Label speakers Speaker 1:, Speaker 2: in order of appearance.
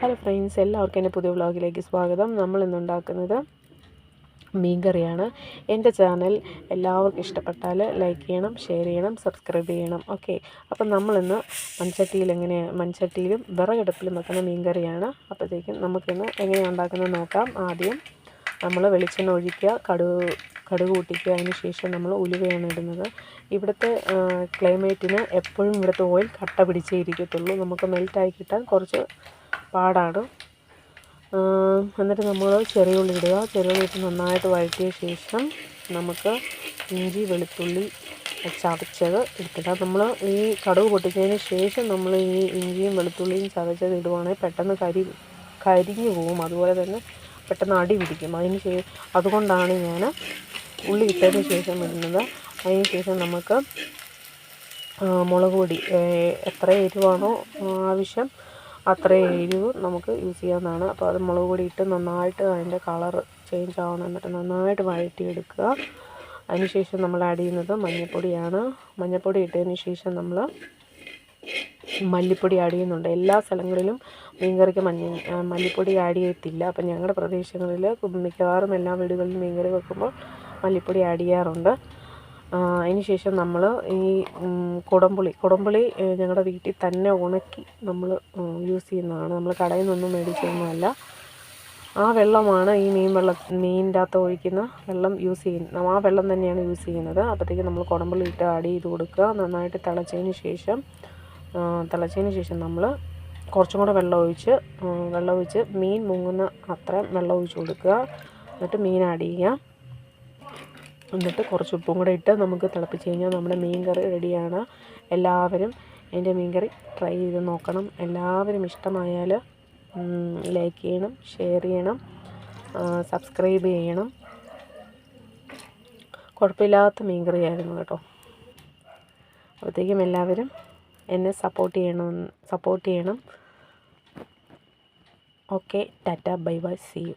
Speaker 1: Hello friends എല്ലാവർക്കും എന്റെ പുതിയ വ്ളോഗിലേക്ക് സ്വാഗതം. നമ്മൾ ഇന്നുണ്ടാക്കുന്നത് മീൻകറിയാണ് എന്റെ ചാനൽ എല്ലാവർക്കും ഇഷ്ടപ്പെട്ടാൽ ലൈക്ക് ചെയ്യണം ഷെയർ ചെയ്യണം സബ്സ്ക്രൈബ് ചെയ്യണം. ഓക്കെ അപ്പം നമ്മളിന്ന് മൺചട്ടിയിൽ എങ്ങനെ മൺചട്ടിയിലും വിറകടുപ്പിലും വെക്കുന്ന മീൻകറിയാണ് അപ്പോഴത്തേക്കും നമുക്കിന്ന് എങ്ങനെയാണ് ഉണ്ടാക്കുന്നത് നോക്കാം. ആദ്യം നമ്മൾ വെളിച്ചെണ്ണ ഒഴിക്കുക കടുക് കടുക് പൊട്ടിക്കുക അതിന് ശേഷം നമ്മൾ ഉലുവയാണ് ഇടുന്നത്. ഇവിടുത്തെ ക്ലൈമറ്റിന് എപ്പോഴും ഇവിടുത്തെ ഓയിൽ കട്ട പിടിച്ചേ ഇരിക്കത്തുള്ളൂ. നമുക്ക് മെൽറ്റായി കിട്ടാൻ കുറച്ച് പാടാണ്. എന്നിട്ട് നമ്മൾ ചെറിയ ഉള്ളി ഇടുക. ചെറിയ ഉള്ളി ഇട്ട് നന്നായിട്ട് വഴറ്റിയ ശേഷം നമുക്ക് ഇഞ്ചി വെളുത്തുള്ളി ചതച്ചത് എടുത്തിട്ട് നമ്മൾ ഈ കടുക് പൊട്ടിച്ചതിന് ശേഷം നമ്മൾ ഈ ഇഞ്ചിയും വെളുത്തുള്ളിയും ചതച്ചത് ഇടുവാണെങ്കിൽ പെട്ടെന്ന് കരി കരിഞ്ഞു പോവും. അതുപോലെ തന്നെ പെട്ടെന്ന് അടി പിടിക്കും. അതിന് ശേഷം അതുകൊണ്ടാണ് ഞാൻ ഉള്ളി ഇട്ടതിന് ശേഷം ഇടുന്നത്. അതിന് ശേഷം നമുക്ക് മുളക് പൊടി എത്ര എരിവാണോ ആവശ്യം അത്ര എരിവ് നമുക്ക് യൂസ് ചെയ്യാവുന്നതാണ്. അപ്പോൾ അത് മുളക് പൊടി ഇട്ട് നന്നായിട്ട് അതിന്റെ കളർ ചേഞ്ച് ആവണം എന്നിട്ട് നന്നായിട്ട് വഴറ്റിയെടുക്കുക. അതിന് ശേഷം നമ്മൾ ആഡ് ചെയ്യുന്നത് മഞ്ഞൾപ്പൊടിയാണ് മഞ്ഞൾപ്പൊടി ഇട്ടതിന് ശേഷം നമ്മൾ മല്ലിപ്പൊടി ആഡ് ചെയ്യുന്നുണ്ട്. എല്ലാ സ്ഥലങ്ങളിലും മീൻകറിക്ക് മഞ്ഞ മല്ലിപ്പൊടി ആഡ് ചെയ്യത്തില്ല. അപ്പം ഞങ്ങളുടെ പ്രദേശങ്ങളിൽ മിക്കവാറും എല്ലാ വീടുകളിലും മീൻകറി വെക്കുമ്പോൾ മല്ലിപ്പൊടി ആഡ് ചെയ്യാറുണ്ട്. അതിന് ശേഷം നമ്മൾ ഈ കുടംപുളി. കുടംപുളി ഞങ്ങളുടെ വീട്ടിൽ തന്നെ ഉണക്കി നമ്മൾ യൂസ് ചെയ്യുന്നതാണ്. നമ്മൾ കടയിൽ നിന്നൊന്നും മേടിച്ചൊന്നുമല്ല. ആ വെള്ളമാണ് ഈ മീൻ വെള്ള മീനിന്റെ അകത്ത് ഒഴിക്കുന്ന വെള്ളം യൂസ് ചെയ്യുന്നത് ആ വെള്ളം തന്നെയാണ് യൂസ് ചെയ്യുന്നത്. അപ്പോഴത്തേക്ക് നമ്മൾ കുടംപുളി ഇട്ട് ആഡ് ചെയ്ത് കൊടുക്കുക. നന്നായിട്ട് തിളച്ചതിന് ശേഷം തിളച്ചതിന് ശേഷം നമ്മൾ കുറച്ചും കൂടെ വെള്ളം ഒഴിച്ച് വെള്ളം ഒഴിച്ച് മീൻ മുങ്ങുന്ന അത്രയും വെള്ളം ഒഴിച്ച് കൊടുക്കുക. എന്നിട്ട് മീൻ ആഡ് ചെയ്യുക. എന്നിട്ട് കുറച്ച് ഉപ്പും കൂടെ ഇട്ട് നമുക്ക് തിളപ്പിച്ച് കഴിഞ്ഞാൽ നമ്മുടെ മീൻ കറി റെഡിയാണ്. എല്ലാവരും എന്റെ മീൻ കറി ട്രൈ ചെയ്ത് നോക്കണം. എല്ലാവരും ഇഷ്ടമായാൽ ലൈക്ക് ചെയ്യണം ഷെയർ ചെയ്യണം സബ്സ്ക്രൈബ് ചെയ്യണം. കുഴപ്പമില്ലാത്ത മീൻ കറിയായിരുന്നു കേട്ടോ. അപ്പോഴത്തേക്കും എല്ലാവരും എന്നെ സപ്പോർട്ട് ചെയ്യണം സപ്പോർട്ട് ചെയ്യണം. Okay tata bye bye see you